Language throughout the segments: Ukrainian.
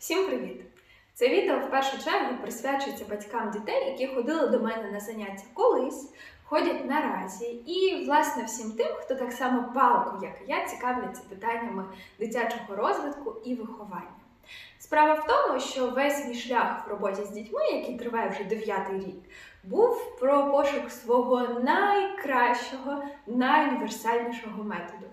Всім привіт! Це відео в першу чергу присвячується батькам дітей, які ходили до мене на заняття колись, ходять наразі, і, власне, всім тим, хто так само палко, як і я, цікавляться питаннями дитячого розвитку і виховання. Справа в тому, що весь мій шлях в роботі з дітьми, який триває вже дев'ятий рік, був про пошук свого найкращого, найуніверсальнішого методу.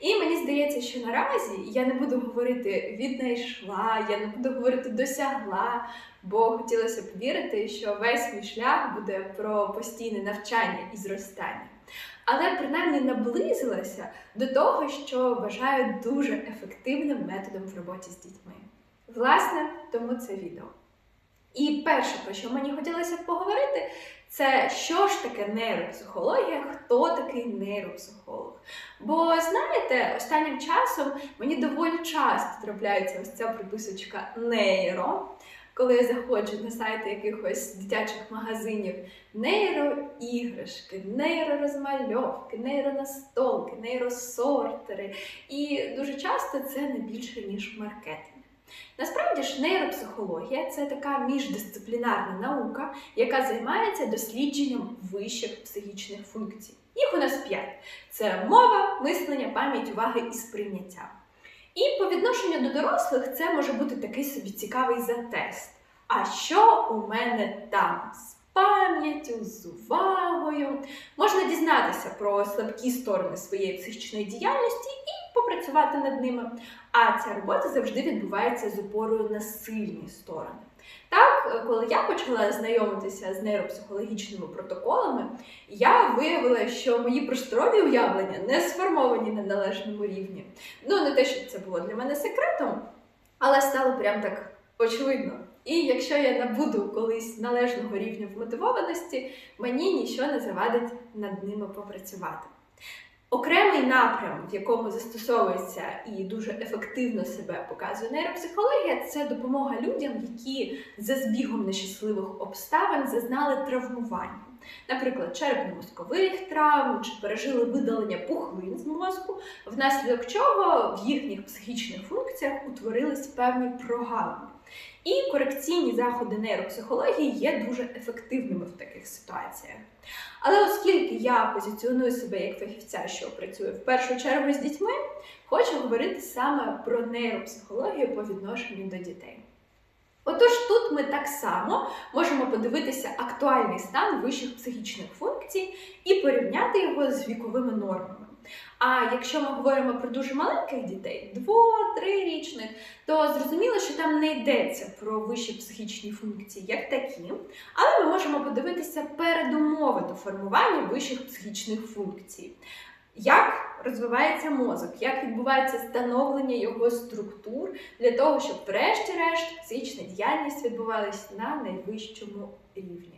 І мені здається, що наразі я не буду говорити віднайшла, я не буду говорити досягла, бо хотілося б вірити, що весь мій шлях буде про постійне навчання і зростання. Але принаймні наблизилася до того, що вважаю дуже ефективним методом в роботі з дітьми. Власне, тому це відео. І перше, про що мені хотілося б поговорити, це що ж таке нейропсихологія, хто такий нейропсихолог. Бо знаєте, останнім часом мені доволі часто трапляється ось ця приписочка нейро, коли я заходжу на сайти якихось дитячих магазинів нейроіграшки, нейророзмальовки, нейронастолки, нейросортери. І дуже часто це не більше ніж маркетинг. Насправді ж нейропсихологія це така міждисциплінарна наука, яка займається дослідженням вищих психічних функцій. Їх у нас п'ять: це мова, мислення, пам'ять, уваги і сприйняття. І по відношенню до дорослих це може бути такий собі цікавий затест. А що у мене там з пам'яттю, з увагою? Можна дізнатися про слабкі сторони своєї психічної діяльності і попрацювати над ними. А ця робота завжди відбувається з опорою на сильні сторони. Так, коли я почала знайомитися з нейропсихологічними протоколами, я виявила, що мої просторові уявлення не сформовані на належному рівні. Ну, не те, щоб це було для мене секретом, але стало прям так очевидно. І якщо я набуду колись належного рівня вмотивованості, мені нічого не завадить над ними попрацювати. Окремий напрям, в якому застосовується і дуже ефективно себе показує нейропсихологія, це допомога людям, які за збігом нещасливих обставин зазнали травмування. Наприклад, черепно-мозкових травм чи пережили видалення пухлин з мозку, внаслідок чого в їхніх психічних функціях утворились певні прогалини. І корекційні заходи нейропсихології є дуже ефективними в таких ситуаціях. Але оскільки я позиціоную себе як фахівця, що працює в першу чергу з дітьми, хочу говорити саме про нейропсихологію по відношенню до дітей. Отож, тут ми так само можемо подивитися актуальний стан вищих психічних функцій і порівняти його з віковими нормами. А якщо ми говоримо про дуже маленьких дітей, 2-3-річних, то зрозуміло, що там не йдеться про вищі психічні функції як такі, але ми можемо подивитися передумови до формування вищих психічних функцій. Як розвивається мозок, як відбувається становлення його структур для того, щоб, врешті-решт, психічна діяльність відбувалась на найвищому рівні.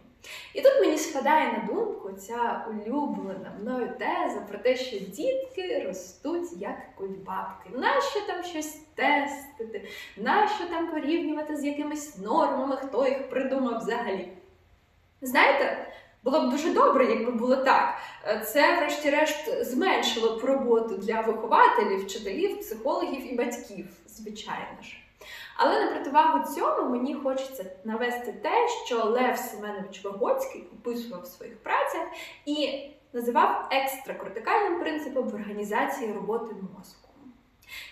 І тут мені спадає на думку ця улюблена мною теза про те, що дітки ростуть як кульбабки. Нащо там щось тестити? Нащо там порівнювати з якимись нормами, хто їх придумав взагалі? Знаєте, було б дуже добре, якби було так. Це, врешті-решт, зменшило б роботу для вихователів, вчителів, психологів і батьків, звичайно ж. Але на противагу цьому мені хочеться навести те, що Лев Семенович Вагоцький описував в своїх працях і називав екстракортикальним принципом в організації роботи мозку.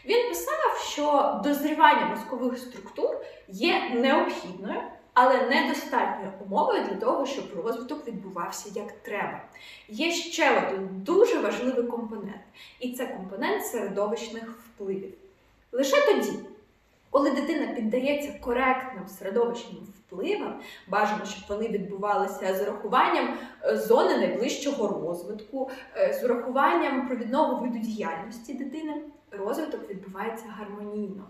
Він писав, що дозрівання мозкових структур є необхідною, але недостатньою умовою для того, щоб розвиток відбувався як треба. Є ще один дуже важливий компонент, і це компонент середовищних впливів. Лише тоді. Коли дитина піддається коректним середовищним впливам, бажано, щоб вони відбувалися з урахуванням зони найближчого розвитку, з урахуванням провідного виду діяльності дитини, розвиток відбувається гармонійно.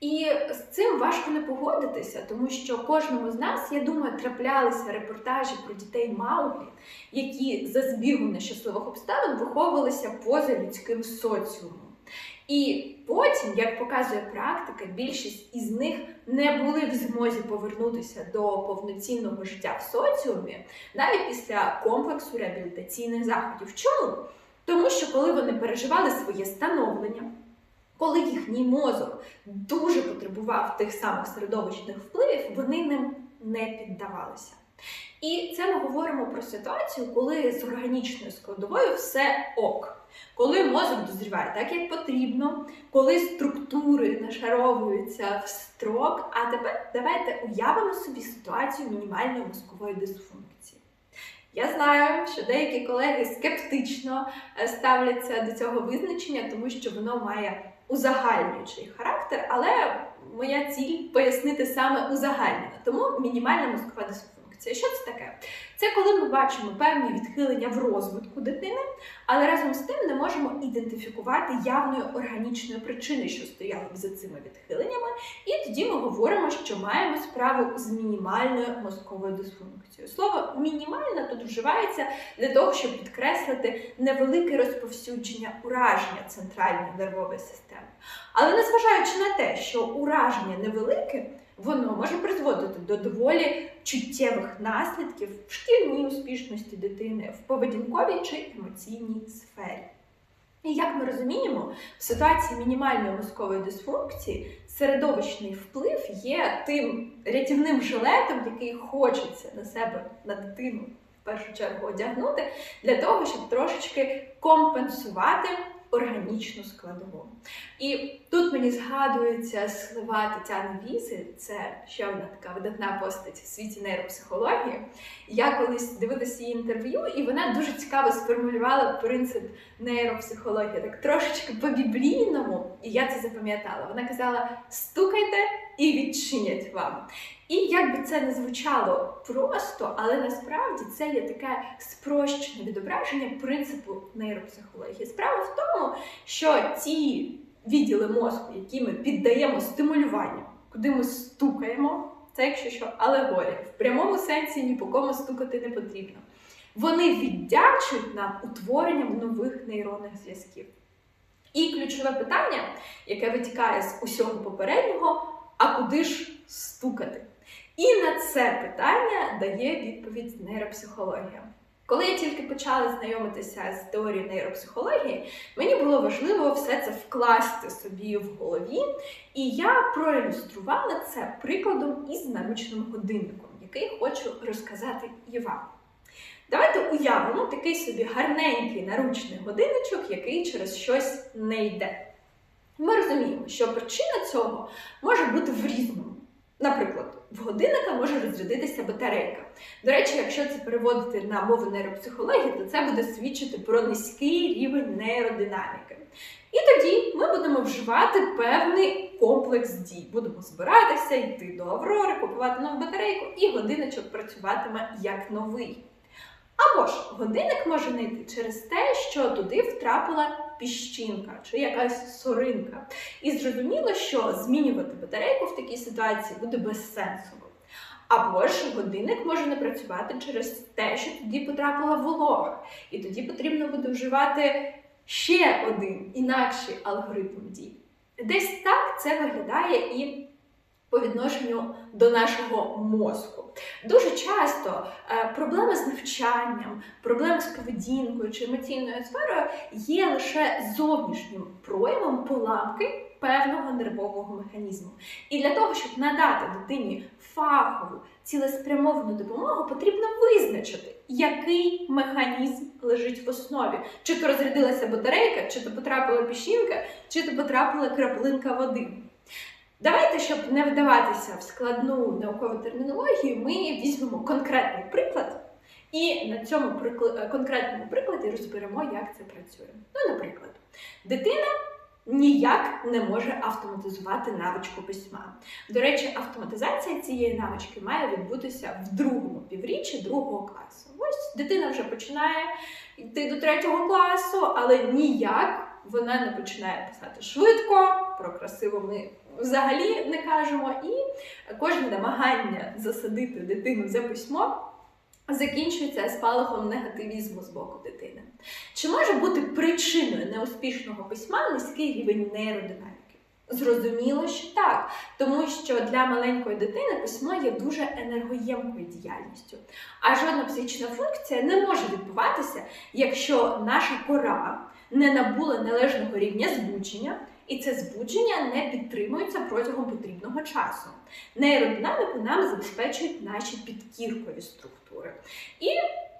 І з цим важко не погодитися, тому що кожному з нас, я думаю, траплялися репортажі про дітей Мауглі, які за збігом нещасливих обставин виховувалися поза людським соціумом. І потім, як показує практика, більшість із них не були в змозі повернутися до повноцінного життя в соціумі навіть після комплексу реабілітаційних заходів. Чому? Тому що коли вони переживали своє становлення, коли їхній мозок дуже потребував тих самих середовищних впливів, вони ним не піддавалися. І це ми говоримо про ситуацію, коли з органічною складовою все ок. Коли мозок дозріває так, як потрібно, коли структури нашаровуються в строк. А тепер давайте уявимо собі ситуацію мінімальної мозкової дисфункції. Я знаю, що деякі колеги скептично е, ставляться до цього визначення, тому що воно має узагальнюючий характер, але моя ціль пояснити саме узагальнено. Тому мінімальна мозкова дисфункція функція. Що це таке? Це коли ми бачимо певні відхилення в розвитку дитини, але разом з тим не можемо ідентифікувати явної органічної причини, що стояли за цими відхиленнями. І тоді ми говоримо, що маємо справу з мінімальною мозковою дисфункцією. Слово мінімальна тут вживається для того, щоб підкреслити невелике розповсюдження ураження центральної нервової системи. Але незважаючи на те, що ураження невелике воно може призводити до доволі чуттєвих наслідків в шкільній успішності дитини, в поведінковій чи емоційній сфері. І як ми розуміємо, в ситуації мінімальної мозкової дисфункції середовищний вплив є тим рятівним жилетом, який хочеться на себе, на дитину в першу чергу одягнути, для того, щоб трошечки компенсувати органічну складову. І тут мені згадується слова Тетяни Візи, це ще одна така видатна постать у світі нейропсихології. Я колись дивилася її інтерв'ю, і вона дуже цікаво сформулювала принцип нейропсихології, так трошечки по-біблійному, і я це запам'ятала. Вона казала: стукайте і відчинять вам. І як би це не звучало просто, але насправді це є таке спрощене відображення принципу нейропсихології. Справа в тому, що ці відділи мозку, які ми піддаємо стимулюванню, куди ми стукаємо, це якщо що алегорія. В прямому сенсі ні по кому стукати не потрібно. Вони віддячують нам утворенням нових нейронних зв'язків. І ключове питання, яке витікає з усього попереднього, а куди ж стукати? І на це питання дає відповідь нейропсихологія. Коли я тільки почала знайомитися з теорією нейропсихології, мені було важливо все це вкласти собі в голові, і я проілюструвала це прикладом із наручним годинником, який хочу розказати і вам. Давайте уявимо такий собі гарненький наручний годинничок, який через щось не йде. Ми розуміємо, що причина цього може бути в різному. Наприклад, в годинника може розрядитися батарейка. До речі, якщо це переводити на мову нейропсихології, то це буде свідчити про низький рівень нейродинаміки. І тоді ми будемо вживати певний комплекс дій. Будемо збиратися, йти до Аврори, купувати нову батарейку, і годиночок працюватиме як новий. Або ж годинник може не йти через те, що туди втрапила піщинка чи якась соринка. І зрозуміло, що змінювати батарейку в такій ситуації буде безсенсово. Або ж годинник може не працювати через те, що тоді потрапила волога. І тоді потрібно буде вживати ще один інакший алгоритм дій. Десь так це виглядає і по відношенню до нашого мозку. Дуже часто е, проблеми з навчанням, проблеми з поведінкою чи емоційною сферою є лише зовнішнім проявом поламки певного нервового механізму. І для того, щоб надати дитині фахову, цілеспрямовану допомогу, потрібно визначити, який механізм лежить в основі. Чи то розрядилася батарейка, чи то потрапила піщинка, чи то потрапила краплинка води. Давайте, щоб не вдаватися в складну наукову термінологію, ми візьмемо конкретний приклад і на цьому конкретному прикладі розберемо, як це працює. Ну, наприклад, дитина ніяк не може автоматизувати навичку письма. До речі, автоматизація цієї навички має відбутися в другому півріччі другого класу. Ось дитина вже починає йти до третього класу, але ніяк вона не починає писати швидко, про красиво ми взагалі не кажемо. І кожне намагання засадити дитину за письмо закінчується спалахом негативізму з боку дитини. Чи може бути причиною неуспішного письма низький рівень нейродинаміки? Зрозуміло, що так, тому що для маленької дитини письмо є дуже енергоємкою діяльністю, а жодна психічна функція не може відбуватися, якщо наша кора не набула належного рівня збучення і це збудження не підтримується протягом потрібного часу. Нейродинаміку нам забезпечують наші підкіркові структури. І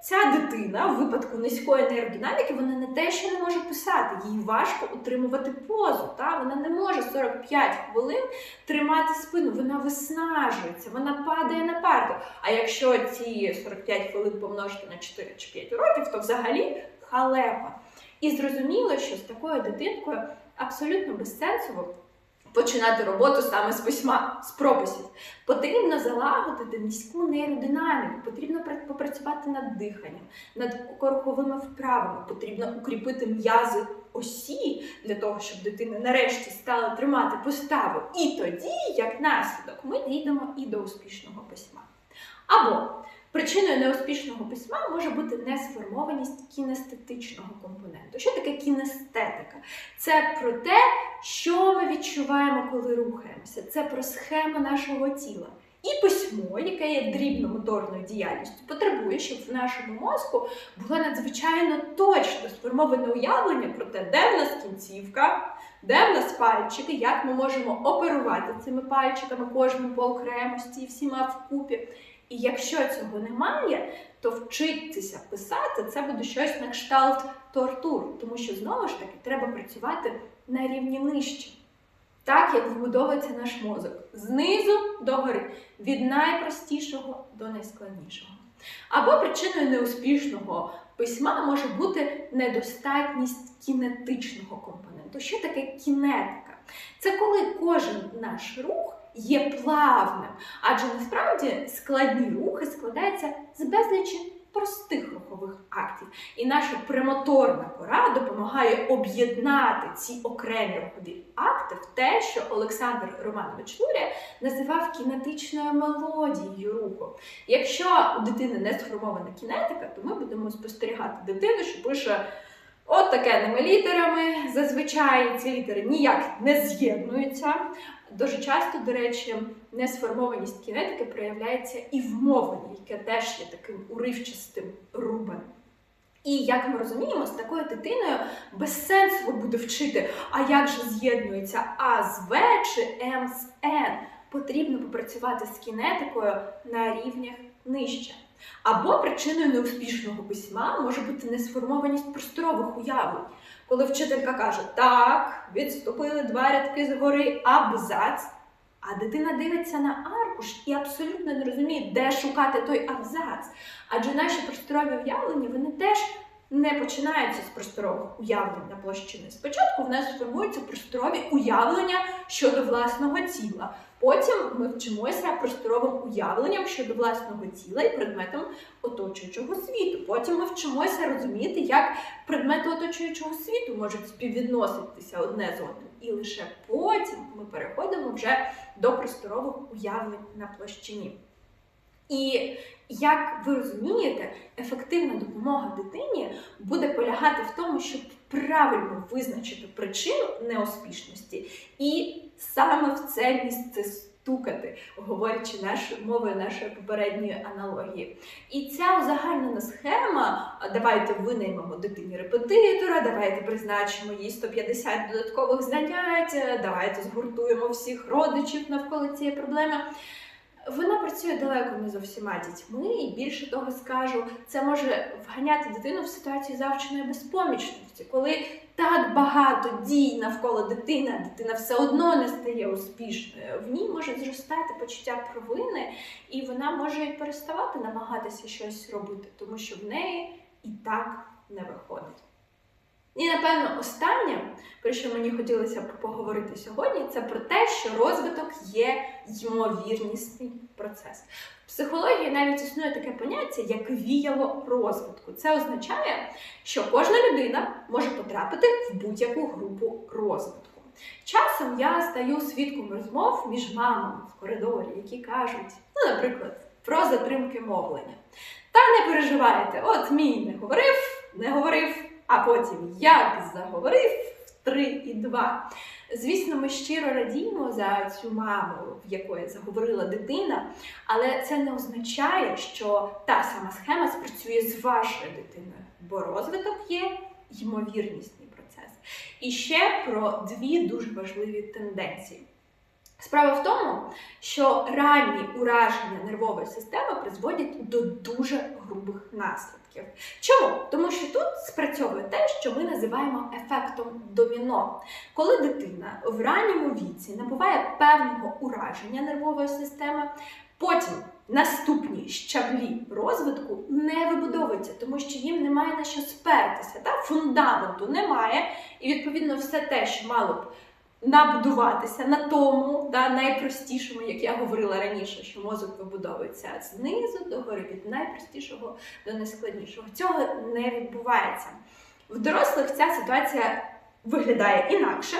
ця дитина в випадку низької нейродинаміки вона не те, що не може писати, їй важко утримувати позу. Та? Вона не може 45 хвилин тримати спину, вона виснажується, вона падає на парту. А якщо ці 45 хвилин помножити на 4 чи 5 років, то взагалі халепа. І зрозуміло, що з такою дитинкою абсолютно безсенсово починати роботу саме з письма, з прописів. Потрібно залагодити низьку нейродинаміку, потрібно попрацювати над диханням, над короховими вправами, потрібно укріпити м'язи осі для того, щоб дитина нарешті стала тримати поставу. І тоді, як наслідок, ми дійдемо і до успішного письма. Або Причиною неуспішного письма може бути несформованість кінестетичного компоненту. Що таке кінестетика? Це про те, що ми відчуваємо, коли рухаємося. Це про схему нашого тіла. І письмо, яке є дрібномоторною діяльністю, потребує, щоб в нашому мозку було надзвичайно точно сформоване уявлення про те, де в нас кінцівка, де в нас пальчики, як ми можемо оперувати цими пальчиками, кожним по окремості і всіма вкупі. І якщо цього немає, то вчитися писати це буде щось на кшталт тортур, тому що знову ж таки треба працювати на рівні нижче. Так як вбудовується наш мозок знизу до гори, від найпростішого до найскладнішого. Або причиною неуспішного письма може бути недостатність кінетичного компоненту. Що таке кінетика? Це коли кожен наш рух є плавним, адже насправді складні рухи складаються з безлічі простих рухових актів. І наша премоторна кора допомагає об'єднати ці окремі рухові акти в те, що Олександр Романович Лурія називав кінетичною мелодією руху. Якщо у дитини не сформована кінетика, то ми будемо спостерігати дитину, що пише. От такими літерами. Зазвичай ці літери ніяк не з'єднуються. Дуже часто, до речі, несформованість кінетики проявляється і в мовленні, яке теж є таким уривчастим рубом. І як ми розуміємо, з такою дитиною безсенсово буде вчити, а як же з'єднується А з В чи М з Н. Потрібно попрацювати з кінетикою на рівнях нижче. Або причиною неуспішного письма може бути несформованість просторових уявлень. Коли вчителька каже, так, відступили два рядки згори, абзац, а дитина дивиться на аркуш і абсолютно не розуміє, де шукати той абзац. Адже наші просторові уявлення вони теж не починаються з просторових уявлень на площини. Спочатку в нас формуються просторові уявлення щодо власного тіла. Потім ми вчимося просторовим уявленням щодо власного тіла і предметом оточуючого світу. Потім ми вчимося розуміти, як предмети оточуючого світу можуть співвідноситися одне з одним. І лише потім ми переходимо вже до просторових уявлень на площині. І як ви розумієте, ефективна допомога дитині буде полягати в тому, щоб правильно визначити причину неуспішності і саме в це місце стукати, говорячи нашою мовою нашої попередньої аналогії. І ця узагальнена схема: давайте винаймемо дитині репетитора, давайте призначимо їй 150 додаткових занять, давайте згуртуємо всіх родичів навколо цієї проблеми. Вона працює далеко не за всіма дітьми, і більше того скажу, це може вганяти дитину в ситуацію завченої безпомічності, коли так багато дій навколо дитини, дитина все одно не стає успішною. В ній може зростати почуття провини, і вона може і переставати намагатися щось робити, тому що в неї і так не виходить. І, напевно, останнє, про що мені хотілося б поговорити сьогодні, це про те, що розвиток є ймовірнісний процес. В психології навіть існує таке поняття, як віяло розвитку. Це означає, що кожна людина може потрапити в будь-яку групу розвитку. Часом я стаю свідком розмов між мамами в коридорі, які кажуть, ну, наприклад, про затримки мовлення. Та не переживайте, от мій не говорив, не говорив. А потім як заговорив в три і два. Звісно, ми щиро радіємо за цю маму, в якої заговорила дитина, але це не означає, що та сама схема спрацює з вашою дитиною, бо розвиток є ймовірнісний процес. І ще про дві дуже важливі тенденції. Справа в тому, що ранні ураження нервової системи призводять до дуже грубих наслідків. Чому? Тому що тут спрацьовує те, що ми називаємо ефектом доміно. Коли дитина в ранньому віці набуває певного ураження нервової системи, потім наступні щаблі розвитку не вибудовуються, тому що їм немає на що спертися. Та? Фундаменту немає, і відповідно все те, що мало б набудуватися на тому, да, найпростішому, як я говорила раніше, що мозок вибудовується знизу до гори, від найпростішого до найскладнішого. Цього не відбувається. В дорослих ця ситуація виглядає інакше.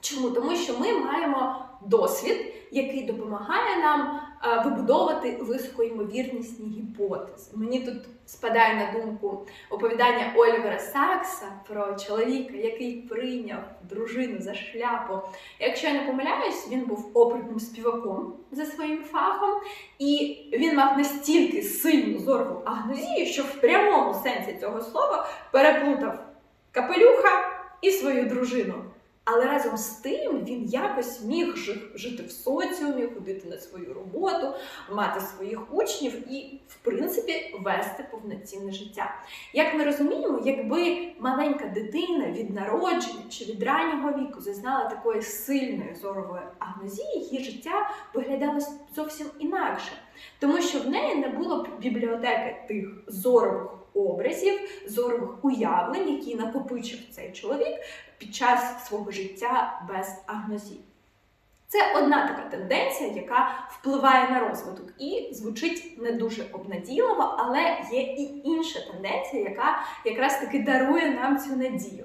Чому? Тому що ми маємо досвід, який допомагає нам вибудовувати високоймовірнісні гіпотези. Мені тут спадає на думку оповідання Олівера Сакса про чоловіка, який прийняв дружину за шляпу. Якщо я не помиляюсь, він був опитним співаком за своїм фахом, і він мав настільки сильну зорву агнозію, що в прямому сенсі цього слова переплутав капелюха і свою дружину. Але разом з тим він якось міг жити в соціумі, ходити на свою роботу, мати своїх учнів і, в принципі, вести повноцінне життя. Як ми розуміємо, якби маленька дитина від народження чи від раннього віку зазнала такої сильної зорової агнозії, її життя виглядало зовсім інакше, тому що в неї не було б бібліотеки тих зорових образів, зорових уявлень, які накопичив цей чоловік під час свого життя без агнозії. Це одна така тенденція, яка впливає на розвиток і звучить не дуже обнадійливо, але є і інша тенденція, яка якраз таки дарує нам цю надію.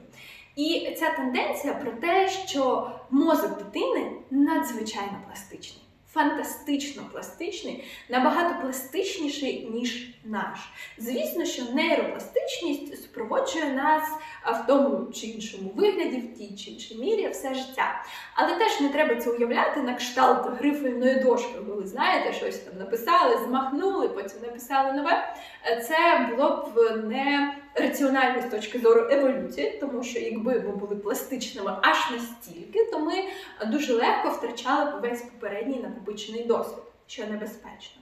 І ця тенденція про те, що мозок дитини надзвичайно пластичний фантастично пластичний, набагато пластичніший, ніж наш. Звісно, що нейропластичність супроводжує нас в тому чи іншому вигляді, в тій чи іншій мірі все життя. Але теж не треба це уявляти на кшталт грифельної дошки. Ви знаєте, щось там написали, змахнули, потім написали нове. Це було б не раціонально з точки зору еволюції, тому що якби ми були пластичними аж настільки, то ми дуже легко втрачали весь попередній накопичений досвід, що небезпечно.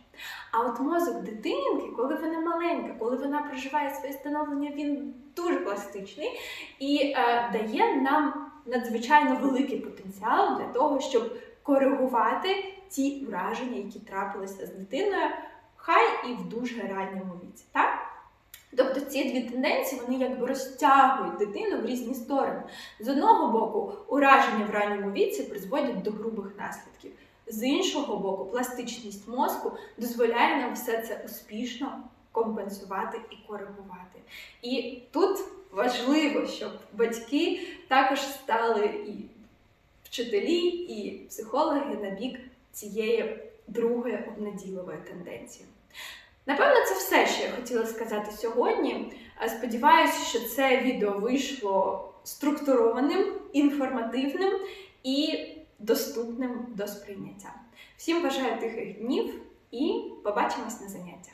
А от мозок дитинки, коли вона маленька, коли вона проживає своє становлення, він дуже пластичний і е, дає нам надзвичайно великий потенціал для того, щоб коригувати ті враження, які трапилися з дитиною, хай і в дуже ранньому віці. так? Тобто ці дві тенденції вони якби розтягують дитину в різні сторони. З одного боку, ураження в ранньому віці призводять до грубих наслідків. З іншого боку, пластичність мозку дозволяє нам все це успішно компенсувати і коригувати. І тут важливо, щоб батьки також стали і вчителі, і психологи на бік цієї другої обнадійливої тенденції. Напевно, це все, що я хотіла сказати сьогодні. Сподіваюся, що це відео вийшло структурованим, інформативним і доступним до сприйняття. Всім бажаю тихих днів і побачимось на заняттях!